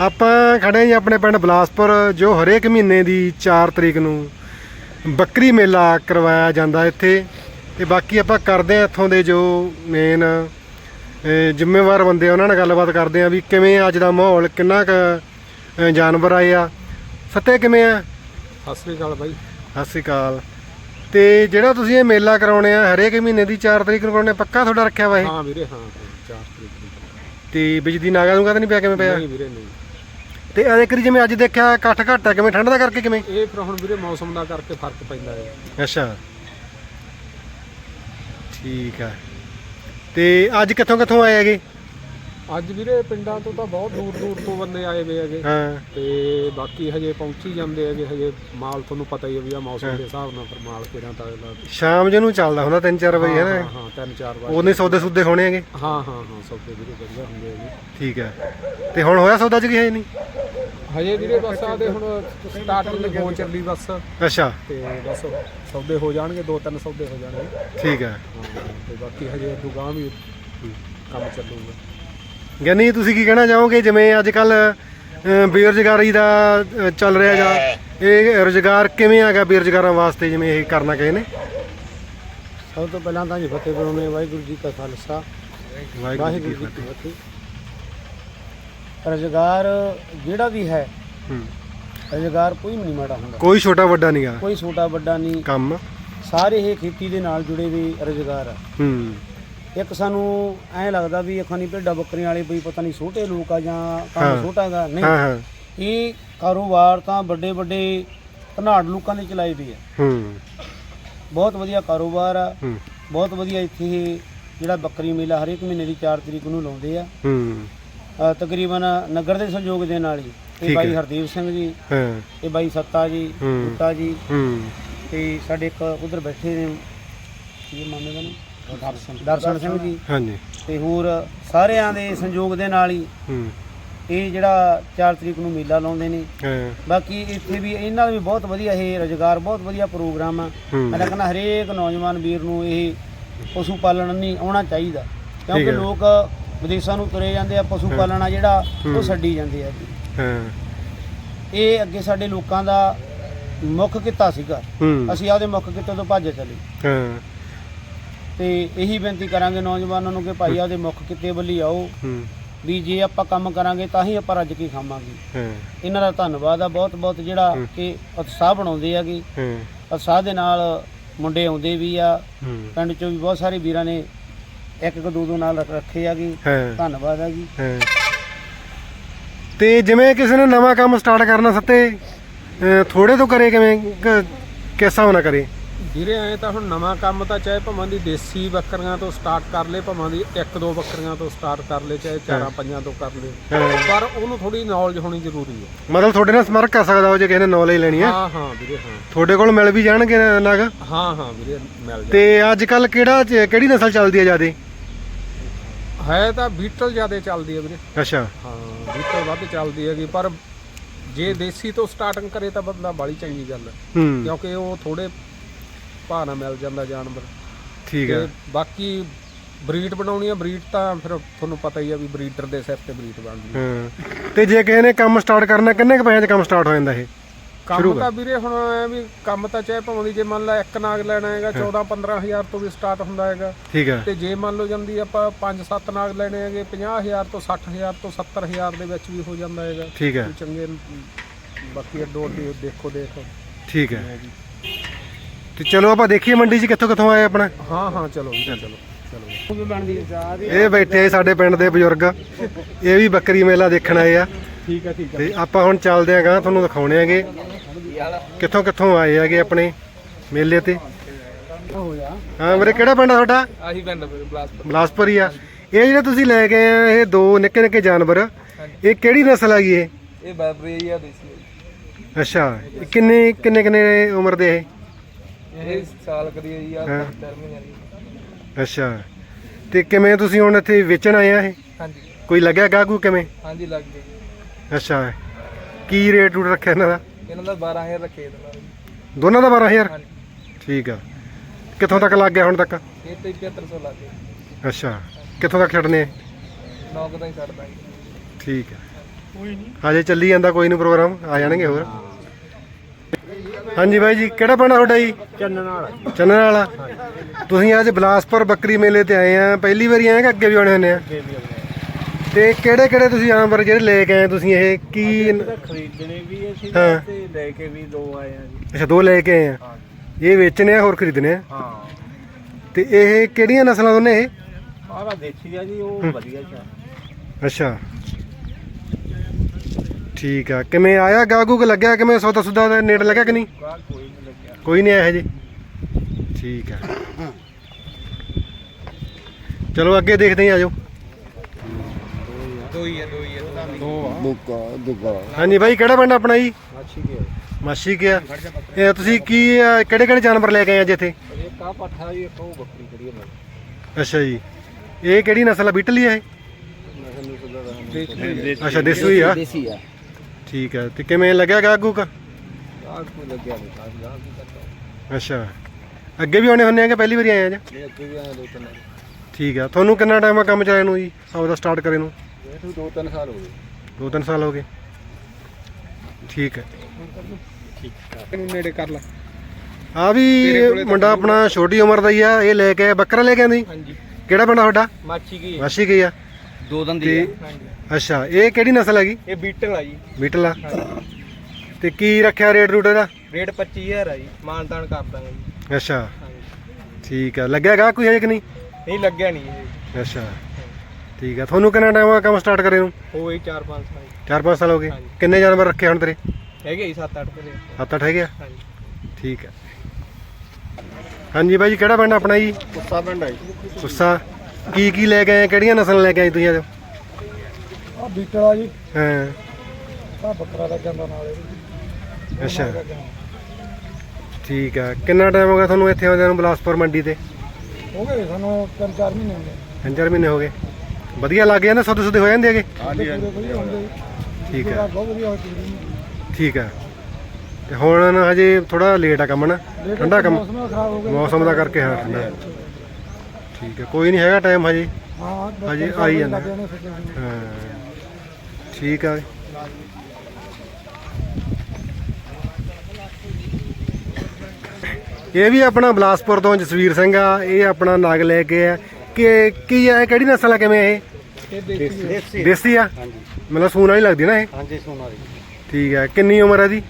ਆਪਾਂ ਖੜੇ ਜੀ ਆਪਣੇ ਪਿੰਡ ਬਲਾਸਪੁਰ ਜੋ ਹਰੇਕ ਮਹੀਨੇ ਦੀ 4 ਤਰੀਕ ਨੂੰ ਬੱਕਰੀ ਮੇਲਾ ਕਰਵਾਇਆ ਜਾਂਦਾ ਇੱਥੇ। ਤੇ ਬਾਕੀ ਆਪਾਂ ਕਰਦੇ ਆ ਇੱਥੋਂ ਦੇ ਜੋ ਮੇਨ ਜ਼ਿੰਮੇਵਾਰ ਬੰਦੇ ਆ, ਉਹਨਾਂ ਨਾਲ ਗੱਲਬਾਤ ਕਰਦੇ ਆ ਵੀ ਕਿਵੇਂ ਅੱਜ ਦਾ ਮਾਹੌਲ ਕਿੰਨਾ ਕੁ ਜਾਨਵਰ ਆਏ ਆ। ਸੱਤੇ ਕਿਵੇਂ ਆ? ਸਤਿ ਸ੍ਰੀ ਅਕਾਲ ਬਾਈ। ਸਤਿ ਸ਼੍ਰੀ ਅਕਾਲ। ਤੇ ਜਿਹੜਾ ਤੁਸੀਂ ਇਹ ਮੇਲਾ ਕਰਾਉਣੇ ਆ ਹਰੇਕ ਮਹੀਨੇ ਦੀ 4 ਤਰੀਕ ਨੂੰ ਕਰਾਉਣੇ ਪੱਕਾ ਤੁਹਾਡਾ ਰੱਖਿਆ ਵਾ ਇਹ? ਹਾਂ ਵੀਰੇ ਹਾਂ 4 ਤਰੀਕ ਨੂੰ। ਤੇ ਬਿਜਲੀ ਨਾਗਾ ਨੂੰ ਤਾਂ ਨਹੀਂ ਪਿਆ ਕਿਵੇਂ ਪਿਆ? ਨਹੀਂ ਵੀਰੇ ਨਹੀਂ। ਤੇ ਇਹ ਕਰੀ ਜਿਵੇਂ ਅੱਜ ਦੇਖਿਆ ਇਕੱਠ ਘੱਟ ਕਿਵੇਂ ਠੰਡ ਦਾ ਕਰਕੇ ਕਿਵੇਂ? ਇਹ ਫਿਰ ਹੁਣ ਵੀਰੇ ਮੌਸਮ ਦਾ ਕਰਕੇ ਫ਼ਰਕ ਪੈਂਦਾ ਹੈ। ਅੱਛਾ। ਠੀਕ ਆ ਤੇ ਅੱਜ ਕਿੱਥੋਂ ਕਿੱਥੋਂ ਆਏ ਹੈਗੇ? ਅੱਜ ਵੀਰੇ ਪਿੰਡਾਂ ਤੋਂ ਤਾਂ ਬਹੁਤ ਦੂਰ ਦੂਰ ਤੋਂ ਬੰਦੇ ਆਏ ਵੇ ਹੈਗੇ। ਹਾਂ। ਤੇ ਬਾਕੀ ਹਜੇ ਪਹੁੰਚੀ ਜਾਂਦੇ ਹੈਗੇ ਹਜੇ ਮਾਲ ਤੁਹਾਨੂੰ ਪਤਾ ਹੀ ਹੈ ਵੀ ਆ ਮੌਸਮ ਦੇ ਹਿਸਾਬ ਨਾਲ ਫਿਰ ਮਾਲ ਕਿਹੜਾ ਤਾਂ ਅਗਲਾ ਸ਼ਾਮ ਜਿਹਨੂੰ ਚੱਲਦਾ ਹੁੰਦਾ 3-4 ਵਜੇ ਹੈ ਹਾਂ ਨਾ ਹਾਂ ਤਿੰਨ ਚਾਰ ਵਾਰ ਉਹਨੇ ਸੌਦੇ ਸੁੱਦੇ ਹੋਣੇ ਹੈਗੇ? ਹਾਂ ਹਾਂ ਹਾਂ ਸੌਦੇ ਵੀਰੇ ਵਧੀਆ ਹੁੰਦੇ ਹੈਗੇ। ਠੀਕ ਹੈ। ਤੇ ਹੁਣ ਹੋਇਆ ਸੌਦਾ ਚ ਕੀ ਹੈ ਨਹੀਂ? ਹਜੇ ਵੀਰੇ ਬਸ ਆ ਦੇ ਹੁਣ ਸਟਾਰਟਿੰਗ ਹੋ ਚੱਲੀ ਬਸ। ਅੱਛਾ। ਤੇ ਬਸ ਸੌਦੇ ਹੋ ਜਾਣਗੇ ਦੋ ਤਿੰਨ ਸੌਦੇ ਹੋ ਜਾਣਗੇ। ਠੀਕ ਹੈ। ਤੇ ਬਾਕੀ ਹਜੇ ਦੁਕਾਨ ਵੀ ਕੰਮ ਚੱਲੂਗਾ। ਗਿਆਨੀ ਤੁਸੀਂ ਕੀ ਕਹਿਣਾ ਚਾਹੋਗੇ? ਜਿਵੇਂ ਅੱਜ ਕੱਲ ਬੇਰੁਜ਼ਗਾਰੀ ਦਾ ਚੱਲ ਰਿਹਾ ਜਾਂ ਇਹ ਰੁਜ਼ਗਾਰ ਕਿਵੇਂ ਹੈਗਾ ਬੇਰੁਜ਼ਗਾਰਾਂ ਵਾਸਤੇ ਜਿਵੇਂ ਇਹ ਕਰਨਾ ਕਹੇ ਨੇ? ਸਭ ਤੋਂ ਪਹਿਲਾਂ ਤਾਂ ਜੀ ਫਤਿਹ ਬੁਲਾਉਣੇ ਵਾਹਿਗੁਰੂ ਜੀ ਕਾ ਖਾਲਸਾ। ਵਾਹਿਗੁਰੂ ਜੀ ਕੀ ਫਤਿਹ। ਰੁਜ਼ਗਾਰ ਜਿਹੜਾ ਵੀ ਹੈ ਹੂੰ। ਰੁਜ਼ਗਾਰ ਕੋਈ ਵੀ ਨਹੀਂ ਮਾੜਾ ਹੁੰਦਾ। ਕੋਈ ਛੋਟਾ ਵੱਡਾ ਨਹੀਂਗਾ ਕੋਈ ਛੋਟਾ ਵੱਡਾ ਨਹੀਂ ਕੰਮ? ਸਾਰੇ ਇਹ ਖੇਤੀ ਦੇ ਨਾਲ ਜੁੜੇ ਵੀ ਰੁਜ਼ਗਾਰ ਆ। ਹੂੰ। ਇੱਕ ਸਾਨੂੰ ਐਂ ਲੱਗਦਾ ਵੀ ਅਖਾਨੀ ਭੇਡਾਂ ਬੱਕਰੀਆਂ ਵਾਲੇ ਵੀ ਪਤਾ ਨਹੀਂ ਛੋਟੇ ਲੋਕ ਆ ਜਾਂ ਹਾਂ। ਕੰਮ ਛੋਟਾ ਗਾ। ਨਹੀਂ। ਹਾਂ ਹਾਂ। ਇਹ ਕਾਰੋਬਾਰ ਤਾਂ ਵੱਡੇ ਵੱਡੇ ਧਨਾੜ ਲੋਕਾਂ ਦੇ ਚਲਾਏ ਵੀ ਆ। ਹੂੰ। ਬਹੁਤ ਵਧੀਆ ਕਾਰੋਬਾਰ ਆ। ਹੂੰ। ਬਹੁਤ ਵਧੀਆ ਇੱਥੇ ਇਹ ਜਿਹੜਾ ਬੱਕਰੀ ਮੇਲਾ ਹਰੇਕ ਮਹੀਨੇ ਦੀ 4 ਤਰੀਕ ਨੂੰ ਲਾਉਂਦੇ ਆ। ਹੂੰ। ਅ, ਤਕਰੀਬਨ ਨਗਰ ਦੇ ਸਹਿਯੋਗ ਦੇ ਨਾਲ ਹੀ। ਠੀਕ ਇਹ ਬਾਈ ਹੈ। ਹਰਦੀਪ ਸਿੰਘ ਜੀ ਹਾਂ। ਇਹ ਬਾਈ ਸੱਤਾ ਜੀ ਹੂੰ। ਬੁੱਟਾ ਜੀ। ਹੂੰ। ਤੇ ਸਾਡੇ ਇੱਕ ਉਧਰ ਬੈਠੇ ਨੇ ਕੀ ਮਾਮੇ ਦਾ ਨਾਮ? ਦਰਸ਼ਨ। ਦਰਸ਼ਨ ਸਿੰਘ ਜੀ। ਹਾਂਜੀ। ਤੇ ਹੋਰ ਸਾਰਿਆਂ ਦੇ ਸੰਯੋਗ ਦੇ ਨਾਲ ਹੀ ਹੂੰ। ਇਹ ਜਿਹੜਾ 4 ਤਰੀਕ ਨੂੰ ਮੇਲਾ ਲਾਉਂਦੇ ਨੇ। ਹਾਂ। ਬਾਕੀ ਇੱਥੇ ਵੀ ਇਹਨਾਂ ਦਾ ਵੀ ਬਹੁਤ ਵਧੀਆ ਇਹ ਰੁਜ਼ਗਾਰ ਬਹੁਤ ਵਧੀਆ ਪ੍ਰੋਗਰਾਮ ਆ। ਹੂੰ। ਮੈਂ ਤਾਂ ਕਹਿੰਦਾ ਹਰੇਕ ਨੌਜਵਾਨ ਵੀਰ ਨੂੰ ਇਹ ਪਸ਼ੂ ਪਾਲਣ ਨਹੀਂ ਆਉਣਾ ਚਾਹੀਦਾ। ਕਿਉਂਕਿ ਹੈ। ਲੋਕ ਵਿਦੇਸ਼ਾਂ ਨੂੰ ਤੁਰੇ ਜਾਂਦੇ ਆ ਪਸ਼ੂ ਪਾਲਣ ਆ ਜਿਹੜਾ ਉਹ ਛੱਡੀ ਜਾਂਦੇ ਆ ਹਾਂ। ਇਹ ਅੱਗੇ ਸਾਡੇ ਲੋਕਾਂ ਦਾ ਮੁੱਖ ਕਿੱਤਾ ਸੀਗਾ। ਹੂੰ। ਅਸੀਂ ਆਪਦੇ ਮੁੱਖ ਕਿੱਤੇ ਤੋਂ ਭੱਜ ਚਲੇ। ਹਾਂ। ਤੇ ਇਹੀ ਬੇਨਤੀ ਕਰਾਂਗੇ ਨੌਜਵਾਨਾਂ ਨੂੰ ਕਿ ਭਾਈ ਆਪਦੇ ਮੁੱਖ ਕਿੱਤੇ ਵੱਲੀ ਆਓ। ਹੂੰ। ਵੀ ਜੇ ਆਪਾਂ ਕੰਮ ਕਰਾਂਗੇ ਤਾਂ ਹੀ ਆਪਾਂ ਰੱਜ ਕੇ ਖਾਵਾਂਗੇ। ਹਾਂ। ਇਹਨਾਂ ਦਾ ਧੰਨਵਾਦ ਆ ਬਹੁਤ ਬਹੁਤ ਜਿਹੜਾ ਕਿ ਉਤਸ਼ਾਹ ਬਣਾਉਂਦੇ ਆਗੇ ਹਾਂ। ਉਤਸ਼ਾਹ ਦੇ ਨਾਲ ਮੁੰਡੇ ਆਉਂਦੇ ਵੀ ਆ। ਹੂੰ। ਪਿੰਡ ਚੋਂ ਵੀ ਬਹੁਤ ਸਾਰੇ ਵੀਰਾਂ ਨੇ ਇੱਕ ਇੱਕ ਦੋ ਦੋ ਨਾਲ ਰੱਖੇ ਆਗੇ ਹਾਂ। ਧੰਨਵਾਦ ਆ ਜੀ। ਹਾਂ। ਤੇ ਜਿਵੇਂ ਕਿਸੇ ਨੇ ਨਵਾਂ ਕੰਮ ਸਟਾਰਟ ਕਰਨਾ ਸੱਤੇ ਥੋੜੇ ਤੋਂ ਕਰੇ ਕਿਵੇਂ? ਕ- ਕਿਸ ਨਾਲ ਕਰੇ? ਵੀਰੇ ਐ ਤਾਂ ਹੁਣ ਨਵਾਂ ਕੰਮ ਤਾਂ ਚਾਹੇ ਭਾਵੇਂ ਦੀ ਦੇਸੀ ਬੱਕਰੀਆਂ ਤੋਂ ਸਟਾਰਟ ਕਰ ਲੇ ਭਾਵੇਂ ਦੀ ਇੱਕ ਦੋ ਬੱਕਰੀਆਂ ਤੋਂ ਸਟਾਰਟ ਕਰ ਲੇ ਚਾਹੇ ਚਾਰਾਂ ਪੰਜਾਂ ਤੋਂ ਕਰ ਲੇ। ਹਾਂ। ਪਰ ਉਹਨੂੰ ਥੋੜੀ ਨੌਲੇਜ ਹੋਣੀ ਜ਼ਰੂਰੀ ਹੈ। ਮਤਲਬ ਤੁਹਾਡੇ ਨਾਲ ਸੰਪਰਕ ਕਰ ਸਕਦਾ ਉਹ ਜੇ ਕਿਸੇ ਨੇ ਨੌਲੇਜ ਲੈਣੀ ਹੈ? ਹਾਂ ਹਾਂ ਵੀਰੇ ਹਾਂ। ਤੁਹਾਡੇ ਕੋਲ ਮਿਲ ਵੀ ਜਾਣਗੇ ਨਗ ਹਾਂ ਹਾਂ ਵੀਰੇ ਮਿਲ ਜਾ ਤੇ ਅੱਜ ਕੱਲ ਕਿਹੜਾ ਕਿਹੜੀ ਨਸਲ ਚੱਲਦੀ ਹੈ ਜਿਆਦੇ? ਹੈ ਤਾਂ ਬੀਟਲ ਜ਼ਿਆਦਾ ਚੱਲਦੀ ਹੈ ਵੀਰੇ। ਅੱਛਾ। ਹਾਂ ਬੀਟਲ ਵੱਧ ਚੱਲਦੀ ਹੈਗੀ ਪਰ ਜੇ ਦੇਸੀ ਤੋਂ ਸਟਾਰਟਿੰਗ ਕਰੇ ਤਾਂ ਬੰਦਾ ਬਾਲੀ ਚੰਗੀ ਗੱਲ ਹੈ। ਹੂੰ। ਕਿਉਂਕਿ ਉਹ ਥੋੜੇ ਭਾਅ ਨਾਲ ਮਿਲ ਜਾਂਦਾ ਜਾਨਵਰ। ਠੀਕ ਹੈ। ਤੇ ਬਾਕੀ ਬਰੀਡ ਬਣਾਉਣੀ ਆ ਬਰੀਡ ਤਾਂ ਫਿਰ ਤੁਹਾਨੂੰ ਪਤਾ ਹੀ ਆ ਵੀ ਬਰੀਡਰ ਦੇ ਸਿਰ ਤੇ ਬਰੀਡ ਬਣਦੀ ਹੈ। ਹਾਂ। ਤੇ ਜੇ ਕਿਸੇ ਨੇ ਕੰਮ ਸਟਾਰਟ ਕਰਨਾ ਕਿੰਨੇ ਕੁ ਪੈਸੇ 'ਚ ਕੰਮ ਸਟਾਰਟ ਹੋ ਜਾਂਦਾ ਇਹ? ਕੰਮ ਤਾਂ ਵੀਰੇ ਹੁਣ ਐ ਵੀ ਕੰਮ ਤਾਂ ਚਾਹੇ ਭਾਵੇਂ ਦੀ ਜੇ ਮੰਨ ਲਾ ਇੱਕ ਨਾਗ ਲੈਣਾ ਹੈਗਾ 14 15000 ਤੋਂ ਵੀ ਸਟਾਰਟ ਹੁੰਦਾ ਹੈਗਾ। ਠੀਕ ਹੈ। ਤੇ ਜੇ ਮੰਨ ਲਓ ਜਾਂਦੀ ਆਪਾਂ 5-7 ਨਾਗ ਲੈਣੇ ਹੈਗੇ 50000 ਤੋਂ 60000 ਤੋਂ 70000 ਦੇ ਵਿੱਚ ਵੀ ਹੋ ਜਾਂਦਾ ਹੈਗਾ। ਠੀਕ ਹੈ। ਕੋਈ ਚੰਗੇ ਬਾਕੀ ਅੱਡੋ ਅੱਡੀ ਦੇਖੋ ਦੇਖ। ਠੀਕ ਹੈ। ਤੇ ਚਲੋ ਆਪਾਂ ਦੇਖੀਏ ਮੰਡੀ 'ਚ ਕਿੱਥੋਂ ਕਿੱਥੋਂ ਆਏ ਆਪਣਾ। ਹਾਂ ਹਾਂ ਚਲੋ ਵੀਰੇ ਚਲੋ ਵੀ ਇਹ ਬੈਠੇ ਆ ਸਾਡੇ ਪਿੰਡ ਦੇ ਬਜ਼ੁਰਗ। ਇਹ ਵੀ ਬੱਕਰੀ ਮੇਲਾ ਦੇਖਣ ਆਏ ਆ। ਠੀਕ ਹੈ ਠੀਕ ਤੇ ਆਪਾਂ ਹੁਣ ਚੱਲਦੇ ਆਂ ਗਾਂ ਤੁਹਾਨੂੰ ਦਿਖਾਉਣੇ ਆਗੇ ਕਿੱਥੋਂ ਕਿੱਥੋਂ ਆਏ ਆਗੇ ਆਪਣੇ ਮੇਲੇ ਤੇ? ਹੋ ਮੇਰੇ ਕਿਹੜਾ ਪਿੰਡ ਆ ਤੁਹਾਡਾ? ਆਹੀ ਪਿੰਡ ਬਲਾਸਪੁਰ। ਬਲਾਸਪੁਰ ਹੀ ਆ। ਇਹ ਜਿਹੜੇ ਤੁਸੀਂ ਲੈ ਕੇ ਆਏ ਆ ਇਹ ਦੋ ਨਿੱਕੇ ਨਿੱਕੇ ਜਾਨਵਰ ਇਹ ਕਿਹੜੀ ਨਸਲ ਹੈਗੀ ਇਹ? ਇਹ ਬੈਬਰੀ ਆ ਦੇਸੀ ਅੱਛਾ ਇਹ ਕਿੰਨੇ ਕਿੰਨੇ ਕਿੰਨੇ ਉਮਰ ਦੇ ਇਹ? ਇਹ ਸਾਲ ਕਰੀ ਆ ਜੀ ਆ ਹਾਂ। ਅੱਛਾ ਤੇ ਕਿਵੇਂ ਤੁਸੀਂ ਹੁਣ ਇੱਥੇ ਵੇਚਣ ਆਏ ਆ ਇਹ? ਹਾਂਜੀ। ਕੋਈ ਲੱਗਿਆ ਗਾਹਕੂ ਕਿਵੇਂ? ਹਾਂਜੀ ਲੱਗ ਗਈ ਅੱਛਾ ਕੀ ਰੇਟ ਰੂਟ ਰੱਖਿਆ ਇਹਨਾਂ ਦਾ? ਇਹਨਾਂ ਦਾ 12000 ਰੱਖੇ ਦੋਨਾਂ ਦਾ 12000 ਹਾਂਜੀ। ਠੀਕ ਆ। ਕਿੱਥੋਂ ਤੱਕ ਲੱਗ ਗਿਆ ਹੁਣ ਤੱਕ? ਇਹ ਤੇ 7500 ਲੱਗ ਗਏ ਅੱਛਾ। ਕਿੱਥੋਂ ਤੱਕ ਛੱਡਨੇ? ਆ? ਨੌਕ ਦਾ ਹੀ ਛੱਡਦਾ ਜੀ ਠੀਕ ਆ। ਕੋਈ ਨਹੀਂ ਹਜੇ ਚੱਲੀ ਜਾਂਦਾ ਕੋਈ ਨਹੀਂ ਪ੍ਰੋਗਰਾਮ। ਆ ਜਾਣਗੇ ਹੋਰ। ਹਾਂਜੀ ਬਾਈ ਜੀ ਕਿਹੜਾ ਪਿੰਡ ਆ ਤੁਹਾਡਾ ਜੀ? ਚੰਨਣ ਵਾਲਾ ਚੰਨਣ ਵਾਲਾ ਤੁਸੀਂ ਅੱਜ ਬਲਾਸਪੁਰ ਬੱਕਰੀ ਮੇਲੇ ਤੇ ਆਏ ਆ। ਪਹਿਲੀ ਵਾਰੀ ਆਏ ਕਿ ਅੱਗੇ ਵੀ ਆਉਣੇ ਹੁੰਦੇ ਆ? ਅੱਗੇ ਵੀ ਆਉਂਦੇ ਤੇ ਕਿਹੜੇ ਕਿਹੜੇ ਤੁਸੀਂ ਜਾਨਵਰ ਜਿਹੜੇ ਲੈ ਕੇ ਆਏ ਤੁਸੀਂ ਇਹ? ਕੀ ਖਰੀਦਣੇ ਵੀ ਅਸੀਂ ਹਾਂ। ਤੇ ਲੈ ਕੇ ਵੀ ਦੋ ਆਏ ਆ ਜੀ। ਅੱਛਾ ਦੋ ਲੈ ਕੇ ਆਏ ਆ। ਹਾਂ ਇਹ ਵੇਚਣੇ ਆ ਹੋਰ ਖਰੀਦਣੇ ਆ? ਹਾਂ। ਤੇ ਇਹ ਕਿਹੜੀਆਂ ਨਸਲਾਂ ਦੋਨੇ ਇਹ? ਆਹ ਦੇਖੀ ਆ ਜੀ ਉਹ ਵਧੀਆ ਚਾ। ਅੱਛਾ। ਠੀਕ ਆ। ਕਿਵੇਂ ਆਇਆ? ਗਾਗੂ ਕ ਲੱਗਿਆ? ਕਿਵੇਂ ਸੌਦਾ ਸੁਦਾ ਦਾ ਨੇੜ ਲੱਗਿਆ ਕਿ ਨਹੀਂ? ਕੋਈ ਨਹੀਂ ਲੱਗਿਆ। ਕੋਈ ਨਹੀਂ ਆਇਆ ਜੀ ਠੀਕ ਆ। ਚਲੋ ਅੱਗੇ ਦੇਖਦੇ ਹਾਂ ਆਜੋ ਦੋ ਹੀ ਦੋ ਹੀ ਆ ਦੋ ਆ। ਦੁੱਗਾ ਦੁੱਗਾ ਹਾਂਜੀ ਬਾਈ ਕਿਹੜਾ ਪਿੰਡ ਆਪਣਾ ਜੀ? ਅੱਛੀ ਗਿਆ। ਮਾਸੀ ਕਿਆ ਇਹ ਤੁਸੀਂ ਕੀ ਕਿਹੜੇ ਕਿਹੜੇ ਜਾਨਵਰ ਲੈ ਕੇ ਆਏ ਅੱਜ ਇੱਥੇ? ਇਹ ਕਾ ਪੱਠਾ ਜੀ ਇੱਕ ਉਹ ਬੱਕਰੀ ਕਰੀਏ ਮੈਂ ਅੱਛਾ ਜੀ। ਇਹ ਕਿਹੜੀ ਨਸਲ ਆ? ਬਿਟਲੀ ਇਹ? ਸੁਧਾਰ ਅੱਛਾ ਦੇਸੀ ਆ? ਦੇਸੀ ਆ। ਠੀਕ ਆ। ਤੇ ਕਿਵੇਂ ਲੱਗਿਆ ਗਾਗੂ ਕਾ ਲੱਗਿਆ ਨਹੀਂ ਅੱਛਾ। ਅੱਗੇ ਵੀ ਆਉਣੇ ਹੁੰਦੇ ਆ ਕਿ ਪਹਿਲੀ ਵਾਰੀ ਆਏ ਆ ਜੀ? ਇਹ ਅੱਗੇ ਵੀ ਆਏ ਦੋ ਤਿੰਨ ਠੀਕ ਆ। ਤੁਹਾਨੂੰ ਕਿੰਨਾ ਟਾਈਮ ਆ ਕੰਮ ਚਲਾਏ ਨੂੰ ਜੀ? ਆਪਦਾ ਸਟਾਰਟ ਕਰੇ ਨੂੰ? ਦੋ ਤਿੰਨ ਸਾਲ ਹੋ ਗਏ। ਦੋ ਤਿੰਨ ਸਾਲ ਹੋ ਗਏ। ਠੀਕ ਹੈ। ਇਹਨੂੰ ਨੇੜੇ ਕਰ ਲੈ। ਆ ਵੀ ਮੁੰਡਾ ਆਪਣਾ ਛੋਟੀ ਉਮਰ ਦਾ ਹੀ ਆ ਇਹ ਲੈ ਕੇ ਬੱਕਰਾ ਲੈ ਕੇ ਆਂਦੀ? ਹਾਂਜੀ। ਕਿਹੜਾ ਪਿੰਡ ਆ ਤੁਹਾਡਾ? ਮਾਛੀ ਕੀ ਵਾਸ਼ੀ ਗਈ ਆ? ਦੋ ਦੰਦੀ ਤੇ ਹਾਂਜੀ। ਅੱਛਾ ਇਹ ਕਿਹੜੀ ਨਸਲ ਹੈਗੀ? ਇਹ ਬੀਟਲ ਆ ਜੀ। ਬੀਟਲ ਆ। ਤੇ ਕੀ ਰੱਖਿਆ ਰੇਟ ਰੂਟ ਇਹਦਾ? ਰੇਟ 25000 ਆ ਜੀ। ਮਾਨਤਾਨ ਕਰ ਦਾਂਗੇ ਜੀ। ਅੱਛਾ। ਹਾਂਜੀ। ਠੀਕ ਆ। ਲੱਗਿਆ ਗਾ ਕੋਈ ਹਜੇ ਕਿ ਨਹੀਂ? ਨਹੀਂ ਲੱਗਿਆ ਨਹੀਂ ਅੱਛਾ। ਠੀਕ ਆ। ਤੁਹਾਨੂੰ ਕਿੰਨਾ ਟਾਈਮ ਹੋਇਆ ਕੰਮ ਸਟਾਰਟ ਕਰੇ ਨੂੰ? ਉਹ ਹੀ 4-5 ਸਾਲ। 4-5 ਸਾਲ ਹੋ ਗਏ। ਹਾਂਜੀ। ਕਿੰਨੇ ਜਾਨਵਰ ਰੱਖੇ ਹੁਣ ਤੇਰੇ? ਹੈਗੇ ਜੀ 7-8 ਕਰੇ 7-8 ਹੈਗੇ ਆ? ਹਾਂਜੀ। ਠੀਕ ਆ। ਹਾਂਜੀ ਬਾਈ ਜੀ ਕਿਹੜਾ ਪਿੰਡ ਆਪਣਾ ਜੀ? ਕੁੱਤਾ ਪਿੰਡ ਹੈ ਜੀ। ਸੁੱਸਾ ਕੀ ਕੀ ਲੈ ਕੇ ਆਏ ਕਿਹੜੀਆਂ ਨਸਲਾਂ ਲੈ ਕੇ ਆਏ ਤੁਸੀਂ ਅੱਜ? ਆ ਬੀਟਲ ਆ ਜੀ। ਹਾਂ। ਆ ਬੱਕਰਾ ਦਾ ਜਾਂਦਾ ਨਾਲ ਅੱਛਾ। ਠੀਕ ਆ। ਕਿੰਨਾ ਟਾਈਮ ਹੋ ਗਿਆ ਤੁਹਾਨੂੰ ਇੱਥੇ ਆਉਂਦਿਆਂ ਨੂੰ ਬਲਾਸਪੁਰ ਮੰਡੀ ਤੇ? ਹੋ ਗਏ ਸਾਨੂੰ 3-4 ਮਹੀਨੇ ਹੋ ਗਏ। ਤਿੰਨ ਚਾਰ ਮਹੀਨੇ ਹੋ ਗਏ। ਵਧੀਆ ਲੱਗ ਜਾਂਦੇ ਸੁੱਧ ਸੁੱਧ ਹੋ ਜਾਂਦੇ ਹੈਗੇ? ਹਾਂਜੀ ਵਧੀਆ ਹੁੰਦੇ ਠੀਕ ਆ ਬਹੁਤ ਵਧੀਆ ਹੋਈ ਠੀਕ ਆ ਤੇ ਹੁਣ ਨਾ ਹਜੇ ਥੋੜਾ ਲੇਟ ਆ ਕੰਮ ਨਾ। ਠੰਡਾ ਕੰਮ। ਮੌਸਮ ਖਰਾਬ ਹੋ ਮੌਸਮ ਦਾ ਕਰਕੇ ਹਾਂ ਠੰਡਾ। ਠੀਕ ਆ ਕੋਈ ਨਹੀਂ ਹੈਗਾ ਟਾਈਮ ਹਜੇ। ਹਾਂ ਹਜੇ ਆਈ ਜਾਂਦਾ। ਹਾਂ। ਠੀਕ ਆ। ਇਹ ਵੀ ਆਪਣਾ ਬਲਾਸਪੁਰ ਤੋਂ ਜਸਵੀਰ ਸਿੰਘ ਆ ਇਹ ਆਪਣਾ ਨਗ ਲੈ ਕੇ ਆ। ਕਿ ਕੀ ਇਹ ਕਿਹੜੀ ਨਸਲ ਆ ਕਿਵੇਂ ਇਹ? ਇਹ ਦੇਸੀ ਆ। ਮਤਲਬ ਸੂਣ ਵਾਲੀ ਲੱਗਦੀ ਨਾ ਇਹ? ਹਾਂਜੀ ਸੋਨਾ ਦੀ। ਠੀਕ ਹੈ ਕਿੰਨੀ ਉਮਰ ਹੈ ਦੀ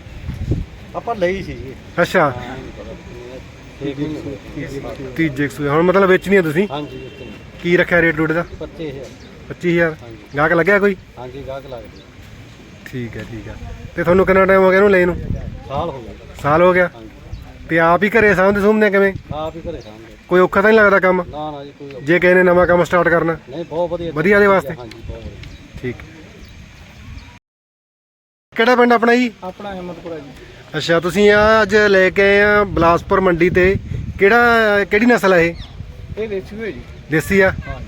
ਆਪਾਂ ਲਈ ਸੀ ਜੀ। ਅੱਛਾ। ਤੀਜੇ ਸੂਏ ਹੁਣ ਮਤਲਬ ਵੇਚਣੀ ਆ ਤੁਸੀਂ? ਹਾਂਜੀ ਕੀ ਰੱਖਿਆ ਰੇਟ ਰੂਟ ਦਾ? 25000 25000 ਗਾਹਕ ਲੱਗਿਆ ਕੋਈ? ਹਾਂਜੀ ਗਾਹਕ ਲੱਗਦੀ ਠੀਕ ਹੈ ਠੀਕ ਹੈ ਤੇ ਤੁਹਾਨੂੰ ਕਿੰਨਾ ਟਾਈਮ ਹੋ ਗਿਆ ਇਹਨੂੰ ਲੈ ਨੂੰ? ਸਾਲ ਹੋ ਗਿਆ। ਸਾਲ ਹੋ ਗਿਆ? ਹਾਂਜੀ। ਤੇ ਆਪ ਹੀ ਘਰੇ ਸਾਂਭਦੇ ਸੁੰਭਦੇ ਕਿਵੇਂ? ਆਪ ਹੀ ਘਰੇ ਸਾਂਭਦੇ ਕੋਈ ਔਖਾ ਤਾਂ ਨਹੀਂ ਲੱਗਦਾ ਕੰਮ? ਨਾ ਨਾ ਜੀ ਕੋਈ ਔਖਾ ਜੇ ਕਿਸੇ ਨੇ ਨਵਾਂ ਕੰਮ ਸਟਾਰਟ ਕਰਨਾ। ਨਹੀਂ ਬਹੁਤ ਵਧੀਆ ਵਧੀਆ ਦੇ ਵਾਸਤੇ? ਹਾਂਜੀ ਬਹੁਤ ਵਧੀਆ। ਠੀਕ। ਕਿਹੜਾ ਪਿੰਡ ਆਪਣਾ ਜੀ? ਆਪਣਾ ਹਿੰਮਤਪੁਰਾ ਜੀ। ਅੱਛਾ ਤੁਸੀਂ ਆ ਅੱਜ ਲੈ ਕੇ ਆਏ ਆ ਬਲਾਸਪੁਰ ਮੰਡੀ ਤੇ। ਕਿਹੜਾ ਕਿਹੜੀ ਨਸਲ ਹੈ ਇਹ? ਇਹ ਦੇਖੀ ਹੋਈ ਜੀ। ਦੇਸੀ ਆ? ਹਾਂ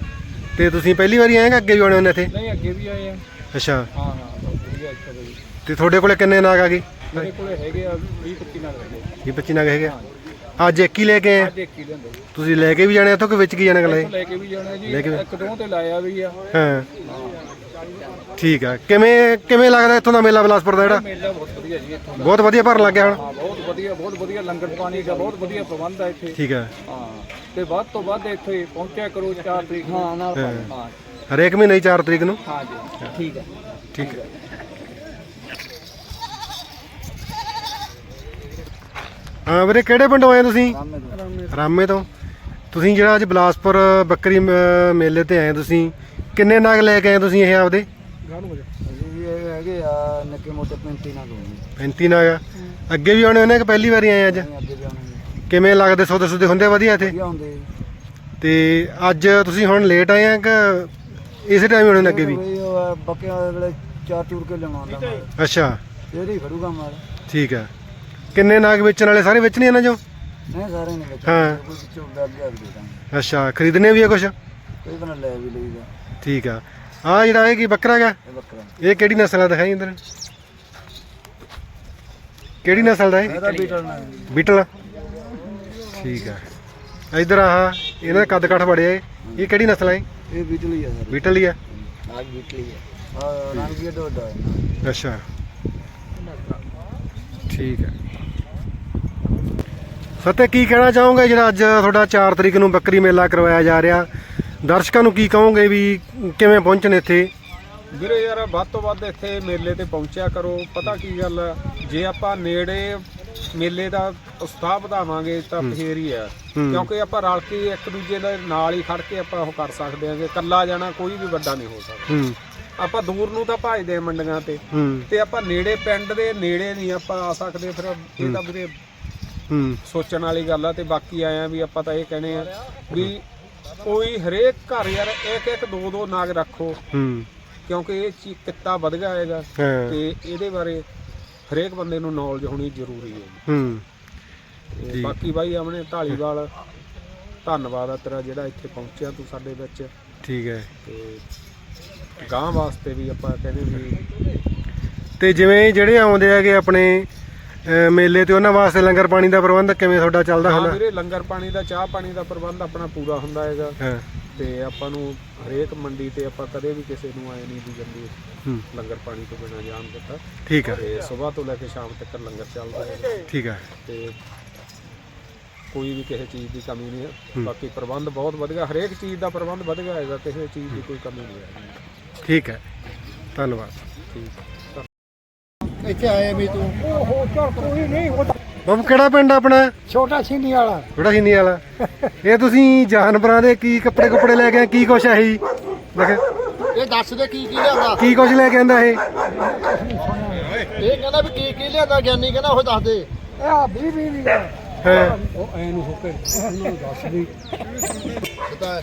ਤੇ ਤੁਸੀਂ ਪਹਿਲੀ ਵਾਰੀ ਆਏ ਕਿ ਅੱਗੇ ਵੀ ਆਉਣੇ ਹੁੰਦੇ ਇੱਥੇ? ਨਹੀਂ ਅੱਗੇ ਵੀ ਆਏ ਆ। ਅੱਛਾ। ਹਾਂ ਹਾਂ ਬਹੁਤ ਵਧੀਆ ਇੱਥੇ ਦਾ ਜੀ। ਤੇ ਤੁਹਾਡੇ ਕੋਲੇ ਕਿੰਨੇ ਨਾਗ ਆ ਗਏ? ਮੇਰੇ ਕੋਲੇ ਹੈਗੇ ਆ 20 25 ਨਾਲ ਹੈਗੇ ਇਹ 25 ਨਾਗ ਹੈਗੇ ਆ? ਅੱਜ ਇੱਕ ਹੀ ਲੈ ਕੇ ਆਏ ਆ? ਅੱਜ ਇੱਕ ਹੀ ਲੈਂਦੇ ਜੀ। ਤੁਸੀਂ ਲੈ ਕੇ ਵੀ ਜਾਣੇ ਇੱਥੋਂ ਕਿ ਵਿੱਚ ਕੀ ਜਾਣੇ ਗਲੇ ਇੱਥੋਂ ਲੈ ਕੇ ਵੀ ਜਾਣਾ ਜੀ। ਲੈ ਕੇ ਵੀ- ਇੱਕ ਦੋ ਤੇ ਲਾਇਆ ਵੀ ਆ। ਹਾਂ। ਠੀਕ ਆ। ਕਿਵੇਂ ਕਿਵੇਂ ਲੱਗਦਾ ਇੱਥੋਂ ਦਾ ਮੇਲਾ ਬਲਾਸਪੁਰ ਦਾ ਜਿਹੜਾ? ਮੇਲਾ ਬਹੁਤ ਵਧੀਆ ਜੀ ਇੱਥੋਂ ਦਾ। ਬਹੁਤ ਵਧੀਆ ਭਰਨ ਲੱਗਿਆ ਹੁਣ। ਹਾਂ ਬਹੁਤ ਵਧੀਆ ਬਹੁਤ ਵਧੀਆ ਲੰਗਰ ਪਾਣੀ ਦਾ ਬਹੁਤ ਵਧੀਆ ਪ੍ਰਬੰਧ ਆ ਇੱਥੇ। ਠੀਕ ਆ। ਹਾਂ। ਤੇ ਵੱਧ ਤੋਂ ਵੱਧ ਇੱਥੇ ਪਹੁੰਚਿਆ ਕਰੋ 4 ਤਰੀਕ ਨੂੰ। ਹਾਂ ਨਾਲ ਹਾਂ। ਹਰੇਕ ਮਹੀਨੇ ਦੀ 4 ਤਰੀਕ ਨੂੰ? ਹਾਂ ਜੀ। ਠੀਕ ਹੈ ਠੀਕ ਹੈ ਹਾਂ ਵੀਰੇ ਕਿਹੜੇ ਪਿੰਡੋਂ ਆਏ ਤੁਸੀਂ? ਰਾਮੇ ਤੋਂ। ਤੁਸੀਂ ਜਿਹੜਾ ਅੱਜ ਬਲਾਸਪੁਰ ਬੱਕਰੀ ਮ- ਮੇਲੇ ਤੇ ਆਏ ਤੁਸੀਂ ਕਿੰਨੇ ਨਗ ਲੈ ਕੇ ਆਏ ਤੁਸੀਂ ਇਹ ਆਪਦੇ? ਜੀ ਇਹ ਹੈਗੇ ਆ ਨਿੱਕੇ ਮੋਟੇ 35 ਨਾਲ ਹੋਣਗੇ 35 ਨਗ ਆ। ਅੱਗੇ ਵੀ ਆਉਣੇ ਉਹਨੇ ਕਿ ਪਹਿਲੀ ਵਾਰੀ ਆਏ ਅੱਜ? ਅੱਗੇ ਵੀ ਆਉਣਗੇ ਕਿਵੇਂ ਲੱਗਦੇ? ਸੌਦੇ ਸੁਦੇ ਹੁੰਦੇ ਵਧੀਆ ਇੱਥੇ? ਵਧੀਆ ਹੁੰਦੇ ਤੇ ਅੱਜ ਤੁਸੀਂ ਹੁਣ ਲੇਟ ਆਏ ਆ ਕਿ ਇਸੇ ਟਾਈਮ ਨੇ ਅੱਗੇ ਵੀ? ਬਈ ਉਹ ਬੱਕਿਆਂ ਦੇ ਵੇਲੇ ਚਾਰ ਚੂਰ ਕੇ ਲਿਆਉਣਾ ਹੁੰਦਾ ਮਾਲ ਅੱਛਾ। ਇਹਦੇ ਹੀ ਖੜੂਗਾ ਮਾਲ। ਠੀਕ ਆ। ਕਿੰਨੇ ਨਾਗ ਵੇਚਣ ਵਾਲੇ ਸਾਰੇ ਵੇਚਣੇ ਇਹਨਾਂ ਚੋਂ? ਨਹੀਂ ਸਾਰੇ ਨਹੀਂ ਵਿੱਚ ਹਾਂ। ਕੋਈ ਵੀ ਦੇ ਦਾਂਗੇ। ਅੱਛਾ ਖਰੀਦਣੇ ਵੀ ਆ ਕੁਛ? ਕੋਈ ਬਣਾ ਲੈ ਵੀ ਲਈਦਾ। ਠੀਕ ਆ। ਆ ਜਿਹੜਾ ਇਹ ਕੀ ਬੱਕਰਾ ਹੈਗਾ? ਇਹ ਬੱਕਰਾ। ਇਹ ਕਿਹੜੀ ਨਸਲ ਆ ਦਿਖਾਈ ਇੰਦਰ ਕਿਹੜੀ ਨਸਲ ਦਾ ਇਹ? ਇਹਦਾ ਬੀਟਲ ਨਾ ਬੀਟਲ? ਠੀਕ ਆ। ਇਧਰ ਆਹ ਇਹਨਾਂ ਦਾ ਕੱਦ ਕਾਠ ਬੜਿਆ ਇਹ। ਇਹ ਕਿਹੜੀ ਨਸਲ ਹੈ ਇਹ? ਬੀਟਲ ਹੀ ਆ ਸਰ। ਬੀਟਲ ਹੀ ਆ। ਆਗ ਬੀਟਲ ਹੀ ਆ। ਹਾਂ ਰੰਗ ਵੀ ਹੈ। ਅੱਛਾ। ਠੀਕ ਹੈ। ਫਤਿਹ ਕੀ ਕਹਿਣਾ ਚਾਹੋਗੇ ਜਿਹੜਾ ਅੱਜ ਤੁਹਾਡਾ 4 ਤਰੀਕ ਨੂੰ ਬੱਕਰੀ ਮੇਲਾ ਕਰਵਾਇਆ ਜਾ ਰਿਹਾ? ਦਰਸ਼ਕਾਂ ਨੂੰ ਕੀ ਕਹੋਗੇ ਵੀ ਕਿਵੇਂ ਪਹੁੰਚਣ ਇੱਥੇ? ਵੀਰੇ ਯਾਰ ਵੱਧ ਤੋਂ ਵੱਧ ਇੱਥੇ ਮੇਲੇ ਤੇ ਪਹੁੰਚਿਆ ਕਰੋ। ਪਤਾ ਕੀ ਗੱਲ ਆ, ਜੇ ਆਪਾਂ ਨੇੜੇ ਮੇਲੇ ਦਾ ਉਤਸ਼ਾਹ ਵਧਾਵਾਂਗੇ ਤਾਂ ਫੇਰ ਹੀ ਆ। ਹੂੰ। ਕਿਉਂਕਿ ਆਪਾਂ ਰਲ ਕੇ ਇੱਕ ਦੂਜੇ ਦੇ ਨਾਲ ਹੀ ਖੜ ਕੇ ਆਪਾਂ ਉਹ ਕਰ ਸਕਦੇ ਹਾਂ ਜੇ ਇਕੱਲਾ ਜਾਣਾ ਕੋਈ ਵੀ ਵੱਡਾ ਨਹੀਂ ਹੋ ਸਕਦਾ। ਹੂੰ। ਆਪਾਂ ਦੂਰ ਨੂੰ ਤਾਂ ਭਜਦੇ ਆ ਮੰਡੀਆਂ ਤੇ। ਹੂੰ। ਤੇ ਆਪਾਂ ਨੇੜੇ ਪਿੰਡ ਦੇ ਨੇੜੇ ਨਹੀਂ ਆਪਾਂ ਆ ਸਕਦੇ ਫਿਰ ਇਹ ਤਾਂ ਵੀਰੇ ਹੂੰ। ਸੋਚਣ ਵਾਲੀ ਗੱਲ ਆ ਤੇ ਬਾਕੀ ਆਇਆ ਵੀ ਆਪਾਂ ਤਾਂ ਇਹ ਕਹਿੰਦੇ ਆ ਵੀ ਕੋਈ ਹਰੇਕ ਘਰ ਯਾਰ ਇੱਕ ਇੱਕ ਦੋ ਦੋ ਨਾਗ ਰੱਖੋ। ਹੂੰ। ਕਿਉਂਕਿ ਇਹ ਚੀ ਕਿੱਤਾ ਵਧ ਗਿਆ ਹੈਗਾ। ਤੇ ਇਹਦੇ ਬਾਰੇ ਹਰੇਕ ਬੰਦੇ ਨੂੰ ਨੌਲੇਜ ਹੋਣੀ ਜ਼ਰੂਰੀ ਹੈ। ਹੂੰ। ਤੇ ਠੀਕ। ਬਾਕੀ ਬਾਈ ਆਪਣੇ ਢਾਲੀਵਾਲ ਧੰਨਵਾਦ ਆ ਤੇਰਾ ਜਿਹੜਾ ਇੱਥੇ ਪਹੁੰਚਿਆ ਤੂੰ ਸਾਡੇ ਵਿੱਚ। ਠੀਕ ਹੈ। ਤੇ ਗਾਂ ਵਾਸਤੇ ਵੀ ਆਪਾਂ ਕਹਿੰਦੇ ਵੀ ਤੇ ਜਿਵੇਂ ਜਿਹੜੇ ਆਉਂਦੇ ਹੈਗੇ ਆਪਣੇ ਅਹ, ਮੇਲੇ ਤੇ ਉਹਨਾਂ ਵਾਸਤੇ ਲੰਗਰ ਪਾਣੀ ਦਾ ਪ੍ਰਬੰਧ ਕਿਵੇਂ ਤੁਹਾਡਾ ਚੱਲਦਾ ਹਾਂ ਹੁੰਦਾ? ਵੀਰੇ ਲੰਗਰ ਪਾਣੀ ਦਾ ਚਾਹ ਪਾਣੀ ਦਾ ਪ੍ਰਬੰਧ ਆਪਣਾ ਪੂਰਾ ਹੁੰਦਾ ਹੈਗਾ। ਹਾਂ। ਤੇ ਆਪਾਂ ਨੂੰ ਹਰੇਕ ਮੰਡੀ ਤੇ ਆਪਾਂ ਕਦੇ ਵੀ ਕਿਸੇ ਨੂੰ ਆਏ ਨਹੀਂ ਦੀ ਜੰਦੀ ਹੂੰ। ਲੰਗਰ ਪਾਣੀ ਤੋਂ ਬਿਨਾਂ ਜਾਣ ਦਿੱਤਾ। ਠੀਕ ਹੈ। ਤੇ ਸਵੇਰ ਤੋਂ ਲੈ ਕੇ ਸ਼ਾਮ ਤੱਕ ਲੰਗਰ ਚੱਲਦਾ ਹੈ ਠੀਕ ਹੈ। ਤੇ ਕੋਈ ਵੀ ਕਿਸੇ ਚੀਜ਼ ਦੀ ਕਮੀ ਨਹੀਂ ਹੈ। ਬਾਕੀ ਪ੍ਰਬੰਧ ਬਹੁਤ ਵਧੀਆ ਹਰੇਕ ਚੀਜ਼ ਦਾ ਪ੍ਰਬੰਧ ਵਧੀਆ ਹੈਗਾ ਕਿਸੇ ਚੀਜ਼ ਦੀ ਕੋਈ ਕਮੀ ਨਹੀਂ ਹੈ ਠੀਕ ਹੈ। ਧੰਨਵਾਦ। ਠੀਕ। ਇੱਥੇ ਆਏ ਵੀ ਤੂੰ। ਬਾਬੂ ਕਿਹੜਾ ਪਿੰਡ ਆਪਣਾ? ਛੋਟਾ ਸੀਨੀ ਵਾਲਾ। ਥੋੜਾ ਹਿੰਦੀ ਵਾਲਾ? ਇਹ ਤੁਸੀਂ ਜਾਨਵਰਾਂ ਦੇ ਕੀ ਕੱਪੜੇ ਕੁੱਪੜੇ ਲੈ ਕੇ ਆਏ? ਕੀ ਕੁਛ ਹੈ ਇਹ? ਦੇਖ। ਇਹ ਦੱਸ ਦੇ ਕੀ ਕੀ ਲਿਆਂਦਾ? ਕੀ ਕੁਛ ਲੈ ਕੇ ਆਂਦਾ ਇਹ? ਇਹ ਕਹਿੰਦਾ ਵੀ ਕੀ ਕੀ ਲਿਆਂਦਾ ਗਿਆਨੀ ਕਹਿੰਦਾ ਉਹ ਦੱਸ ਦੇ। ਇਹ ਆ 20 20 ਦੀ ਹਾਂ ਉਹ ਐ ਨੂੰ ਹੋ ਕੇ ਉਹਨੂੰ ਦੱਸ ਵੀ। ਪਤਾ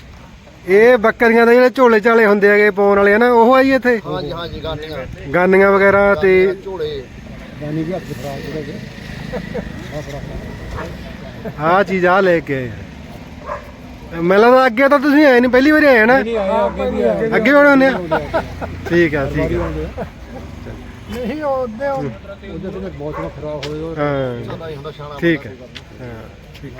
ਇਹ ਬੱਕਰੀਆਂ ਦੇ ਜਿਹੜੇ ਝੋਲੇ ਝਾਲੇ ਹੁੰਦੇ ਹੈਗੇ ਪਾਉਣ ਵਾਲੇ ਹਨਾ? ਉਹ ਆਈ ਇੱਥੇ? ਹਾਂਜੀ ਹਾਂਜੀ ਗਾਨੀਆਂ। ਗਾਨੀਆਂ ਵਗੈਰਾ ਤੇ ਝੋਲੇ। ਗਾਨੀ ਵੀ ਹੱਥ ਫਰਾ ਜਿਹੜੇ ਆਹ ਚੀਜ਼ ਆ ਲੈ ਕੇ ਆਏ ਆ। ਮੈਨੂੰ ਲੱਗਦਾ ਅੱਗੇ ਤਾਂ ਤੁਸੀਂ ਆਏ ਨਹੀਂ ਪਹਿਲੀ ਵਾਰੀ ਆਏ ਨਾ ਨਹੀਂ ਆਏ ਅੱਗੇ ਵੀ ਆਏ ਅੱਗੇ ਵੀ ਆਉਣੇ ਆ। ਠੀਕ ਆ ਠੀਕ ਆ। ਨਹੀਂ ਉਹਦੇ ਉਹਦੇ ਤੋਂ ਬਹੁਤ ਖਰਾਬ ਹੋਏ। ਹਾਂ। ਹੁੰਦਾ ਹੀ ਹੁੰਦਾ ਸ਼ਾਨਾ ਠੀਕ ਹੈ। ਹਾਂ। ਠੀਕ।